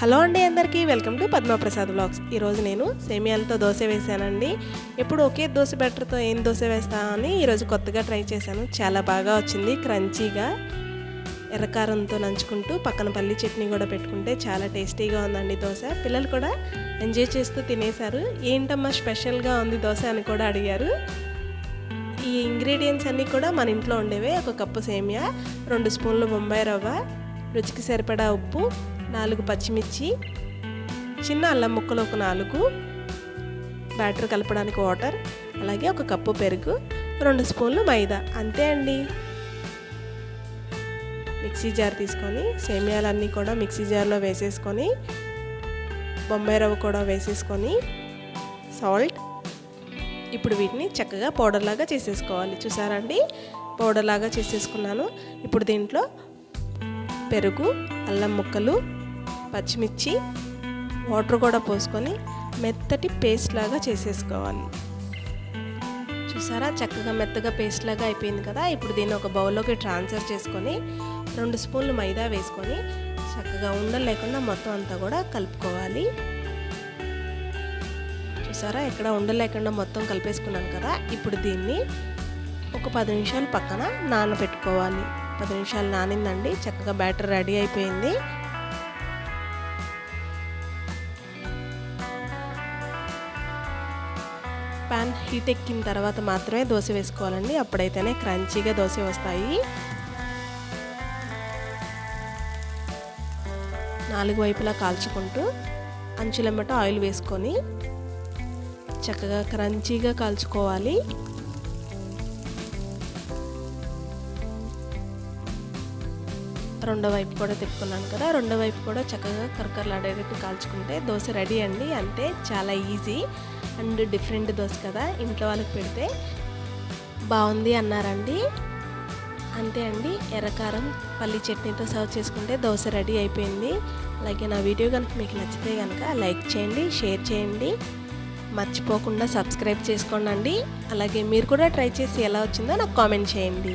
Hello అండి అందరికీ welcome to Padma Prasad blogs ఈరోజు నేను సేమియాలతో దోశ వేసానండి ఎప్పుడు ఒకే దోశ బ్యాటర్తో ఏం దోశ వేస్తా అని ఈరోజు కొత్తగా ట్రై చేశాను. చాలా బాగా వచ్చింది క్రంచీగా. ఎర్రకారంతో నంచుకుంటూ పక్కన పల్లి చట్నీ కూడా పెట్టుకుంటే చాలా టేస్టీగా ఉందండి దోశ. పిల్లలు కూడా ఎంజాయ్ చేస్తూ తినేశారు. ఏంటమ్మా స్పెషల్గా ఉంది దోశ అని కూడా అడిగారు. ఈ ఇంగ్రీడియంట్స్ అన్నీ కూడా మన ఇంట్లో ఉండేవే. ఒక కప్పు సేమియా రెండు స్పూన్లు బొంబాయి రవ్వ రుచికి సరిపడా ఉప్పు నాలుగు పచ్చిమిర్చి చిన్న అల్లం ముక్కలు ఒక నాలుగు బ్యాటర్ కలపడానికి వాటర్ అలాగే ఒక కప్పు పెరుగు రెండు స్పూన్లు మైదా. అంతే అండి. మిక్సీ జార్ తీసుకొని సేమియాలన్నీ కూడా మిక్సీ జార్లో వేసేసుకొని బొంబాయి రవ్వ కూడా వేసేసుకొని సాల్ట్. ఇప్పుడు వీటిని చక్కగా పౌడర్లాగా చేసేసుకోవాలి. చూసారండి పౌడర్లాగా చేసేసుకున్నాను. ఇప్పుడు దీంట్లో పెరుగు అల్లం ముక్కలు పచ్చిమిర్చి వాటర్ కూడా పోసుకొని మెత్తటి పేస్ట్ లాగా చేసేసుకోవాలి. చూసారా? చక్కగా మెత్తగా పేస్ట్ లాగా అయిపోయింది కదా? ఇప్పుడు దీన్ని ఒక బౌల్లోకి ట్రాన్స్ఫర్ చేసుకొని రెండు స్పూన్లు మైదా వేసుకొని చక్కగా ఉండలు లేకుండా మొత్తం అంతా కూడా కలుపుకోవాలి. చూసారా? ఎక్కడ ఉండలేకుండా మొత్తం కలిపేసుకున్నాను కదా? ఇప్పుడు దీన్ని ఒక పది నిమిషాలు పక్కన నానబెట్టుకోవాలి. పది నిమిషాలు నానిందండి. చక్కగా బ్యాటర్ రెడీ అయిపోయింది. ప్యాన్ హీట్ ఎక్కిన తర్వాత మాత్రమే దోశ వేసుకోవాలండి. అప్పుడైతేనే క్రంచీగా దోశ వస్తాయి. నాలుగు వైపులా కాల్చుకుంటూ అంచులెమ్మట ఆయిల్ వేసుకొని చక్కగా క్రంచీగా కాల్చుకోవాలి. రెండో వైపు కూడా తిప్పుకున్నాను కదా రెండో వైపు కూడా చక్కగా కరకరలాడేటట్టు కాల్చుకుంటే దోశ రెడీ అండి అంతే చాలా ఈజీ అండ్ డిఫరెంట్ దోశ కదా ఇంట్లో వాళ్ళకి పెడితే. బాగుంది అన్నారండి. అంతే అండి ఎర్రకారం పల్లి చట్నీతో సర్వ్ చేసుకుంటే దోశ రెడీ అయిపోయింది. అలాగే నా వీడియో కనుక మీకు నచ్చితే కనుక లైక్ చేయండి షేర్ చేయండి. మర్చిపోకుండా సబ్స్క్రైబ్ చేసుకోండి అలాగే మీరు కూడా ట్రై చేసి ఎలా వచ్చిందో నాకు కామెంట్ చేయండి.